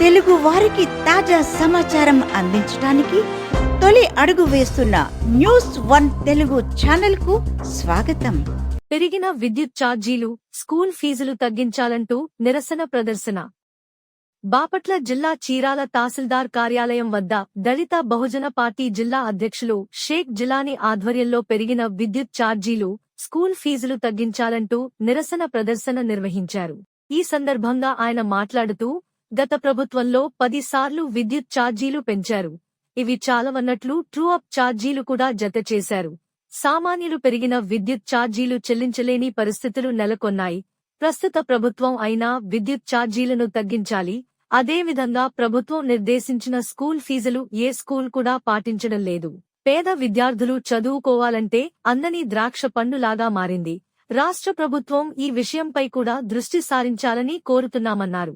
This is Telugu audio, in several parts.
తెలుగు వారికి తాజా సమాచారం అందించడానికి తొలి అడుగు వేస్తున్న న్యూస్ వన్ తెలుగు ఛానల్కు స్వాగతం. పెరిగిన విద్యుత్ ఛార్జీలు స్కూల్ ఫీజులు తగ్గించాలంటూ నిరసన ప్రదర్శన. బాపట్ల జిల్లా చీరాల తహసీల్దార్ కార్యాలయం వద్ద దళిత బహుజన పార్టీ జిల్లా అధ్యక్షులు షేక్ జిలానీ ఆధ్వర్యంలో పెరిగిన విద్యుత్ ఛార్జీలు స్కూల్ ఫీజులు తగ్గించాలంటూ నిరసన ప్రదర్శన నిర్వహించారు. ఈ సందర్భంగా ఆయన మాట్లాడుతూ గత ప్రభుత్వంలో పదిసార్లు విద్యుత్ ఛార్జీలు పెంచారు. ఇవి చాలవన్నట్లు ట్రూ అప్ ఛార్జీలు కూడా జత చేశారు. సామాన్యులు పెరిగిన విద్యుత్ ఛార్జీలు చెల్లించలేని పరిస్థితులు నెలకొన్నాయి. ప్రస్తుత ప్రభుత్వం అయినా విద్యుత్ ఛార్జీలను తగ్గించాలి. అదేవిధంగా ప్రభుత్వం నిర్దేశించిన స్కూల్ ఫీజులు ఏ స్కూల్ కూడా పాటించడం లేదు. పేద విద్యార్థులు చదువుకోవాలంటే అందని ద్రాక్ష పండులాగా మారింది. రాష్ట్ర ప్రభుత్వం ఈ విషయంపై కూడా దృష్టి సారించాలని కోరుతున్నామన్నారు.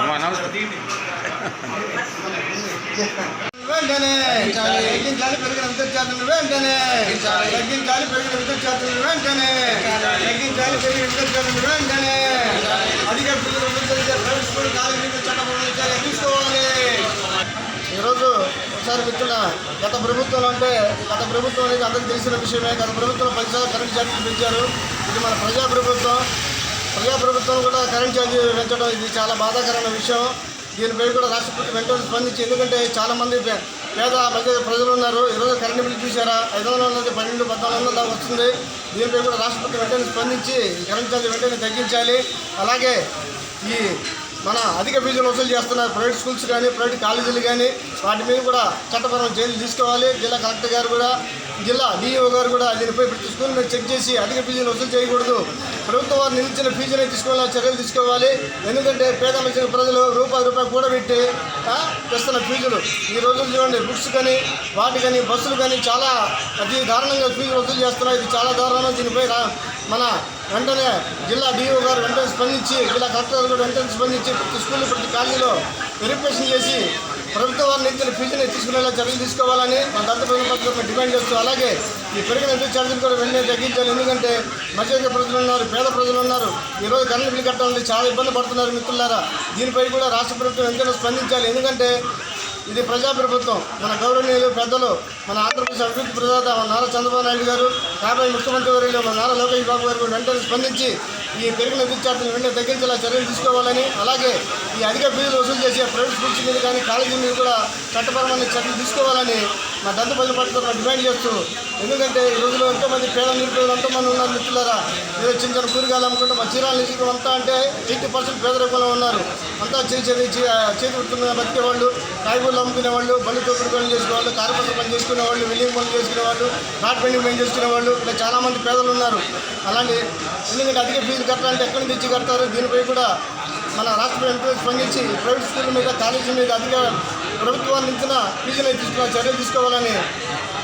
అమ్మా, నమస్తే. వెంటనే తగ్గించాలి పెరిగిన విద్యుత్ ఛార్జీలు వెంటనే తగ్గించాలి పెరిగిన విద్యుత్ ఛార్జీలు వెంటనే తగ్గించాలి పెరిగిన విద్యుత్ ఛార్జీలు వెంటనే అధిక ఫీజులు విద్యుత్ ఛార్జీలు ప్రైవేట్ స్కూల్ కాలేజీలు చట్టపరమైన చర్యలు తీసుకోవాలి ఈరోజు ఒకసారి మిత్రుల గత ప్రభుత్వం అంటే గత ప్రభుత్వం అనేది అందరికీ తెలిసిన విషయమే. గత ప్రభుత్వం పది కరెంట్ ఛార్జీలు పెంచారు. ఇది మన ప్రజా ప్రభుత్వం ప్రజా ప్రభుత్వం కూడా కరెంట్ ఛార్జీలు పెంచడం ఇది చాలా బాధాకరమైన విషయం. దీనిపై కూడా రాష్ట్ర ప్రభుత్వం వెంటనే స్పందించి ఎందుకంటే చాలామంది పే- పేద మధ్య ప్రజలు ఉన్నారు. ఈరోజు కరెంటు బిల్లు చూసారా ఐదు వందల నుంచి పన్నెండు పద్నాలుగు వందల వస్తుంది. దీనిపై కూడా రాష్ట్ర ప్రభుత్వం వెంటనే స్పందించి కరెంట్ ఛార్జీ వెంటనే తగ్గించాలి. అలాగే ఈ మన అధిక ఫీజులు వసూలు చేస్తున్నారు ప్రైవేట్ స్కూల్స్ కానీ ప్రైవేట్ కాలేజీలు కానీ వాటి మీద కూడా చట్టపరమైన చర్యలు తీసుకోవాలి. జిల్లా కలెక్టర్ గారు కూడా జిల్లా డిఈఓ గారు కూడా దీనిపై ప్రతి స్కూల్ మీద చెక్ చేసి అధిక ఫీజులు వసూలు చేయకూడదు. ప్రభుత్వం వారు నిలిచిన ఫీజుని తీసుకోవాలని చర్యలు తీసుకోవాలి. ఎందుకంటే పేద మధ్య ప్రజలు రూపాయి రూపాయి కూడబెట్టి ఆ, తెస్తున్న ఫీజులు. ఈ రోజులు చూడండి బుక్స్ కానీ వాటి కానీ బస్సులు కానీ చాలా అతి దారుణంగా ఫీజులు వసూలు చేస్తున్నారు. ఇది చాలా దారుణం. దీనిపై మన వెంటనే జిల్లా డిఓ గారు వెంటనే స్పందించి జిల్లా కలెక్టర్ గారు కూడా వెంటనే స్పందించి ప్రతి స్కూల్ ప్రతి కాలేజీలో వెరిఫికేషన్ చేసి ప్రభుత్వ వారిని ఇచ్చిన ఫీజుని తీసుకునేలా చర్యలు తీసుకోవాలని మన దళిత ప్రభుత్వం డిమాండ్ చేస్తూ అలాగే ఈ పెరిగిన విద్యుత్ ఛార్జీలు కూడా వెంటనే తగ్గించాలి. ఎందుకంటే మధ్య ప్రజలు ఉన్నారు పేద ప్రజలు ఉన్నారు. ఈరోజు కరెంట్ బిల్లు కట్టాలంటే చాలా ఇబ్బంది పడుతున్నారు మిత్రులారా. దీనిపై కూడా రాష్ట్ర ప్రభుత్వం వెంటనే స్పందించాలి. ఎందుకంటే ఇది ప్రజా ప్రభుత్వం మన గౌరవనీయులు పెద్దలు మన ఆంధ్రప్రదేశ్ అభివృద్ధి ప్రదాత మన నారా చంద్రబాబు నాయుడు గారు రాబోయే ముఖ్యమంత్రి వర్యులు మన నారా లోకేష్ బాబు గారు వెంటనే స్పందించి ఈ పెరిగిన విద్యార్థులను వెంటనే తగ్గించేలా చర్యలు తీసుకోవాలని అలాగే ఈ అధిక ఫీజులు వసూలు చేసే ప్రైవేట్ స్కూల్స్ మీద కానీ కాలేజీ మీద కూడా చట్టపరమైన చర్యలు తీసుకోవాలని మా దంత ప్రజల పట్ల డిమాండ్ చేస్తూ ఎందుకంటే ఈ రోజుల్లో ఎంతోమంది పేద నిరుపేదలు ఎంతోమంది ఉన్నారు మిత్రులారా? ఏదో చిన్న చిన్న కూరగాయలు అమ్ముకుంటే మా చీరాల నియోజకవర్గం అంతా అంటే ఎయిటీ పర్సెంట్ పేదరికంలో ఉన్నారు. అంతా చేతి చేతి చేతి వృత్తులుగా బతికేవాళ్ళు కాయగూరలు అమ్ముకునేవాళ్ళు బళ్ళు తోపుడు పనులు చేసుకునే వాళ్ళు కార్పొరేటర్ పని చేసుకునే వాళ్ళు వెల్లింగ్ పనులు చేసుకునే నాట్ పెండింగ్ పని చేసుకునే వాళ్ళు ఇలా చాలామంది పేదలు ఉన్నారు. అలాంటి ఎందుకంటే అధిక ఫీజు కట్టాలంటే ఎక్కడి నుంచి కడతారు? దీనిపై కూడా మన రాష్ట్ర ప్రభుత్వం స్పందించి ప్రైవేట్ స్కూల్ మీద కాలేజీ మీద అధిక ప్రభుత్వాన్ని ఇచ్చిన ఫీజులు తీసుకున్న చర్యలు తీసుకోవాలని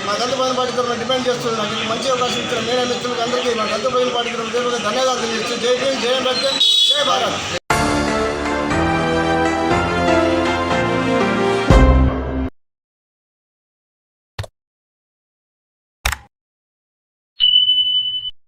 మా గంట పైన పార్టీ తరఫున డిమాండ్ చేస్తున్నాను నాకు మంచి అవకాశం ఇచ్చిన మీడియా మిత్రులకు అందరికీ మా గంట పైన పార్టీ తరఫున ధన్యవాదాలు తెలియజేస్తూ జై భీమ్ జై అంబేద్కర్ జై భారత్.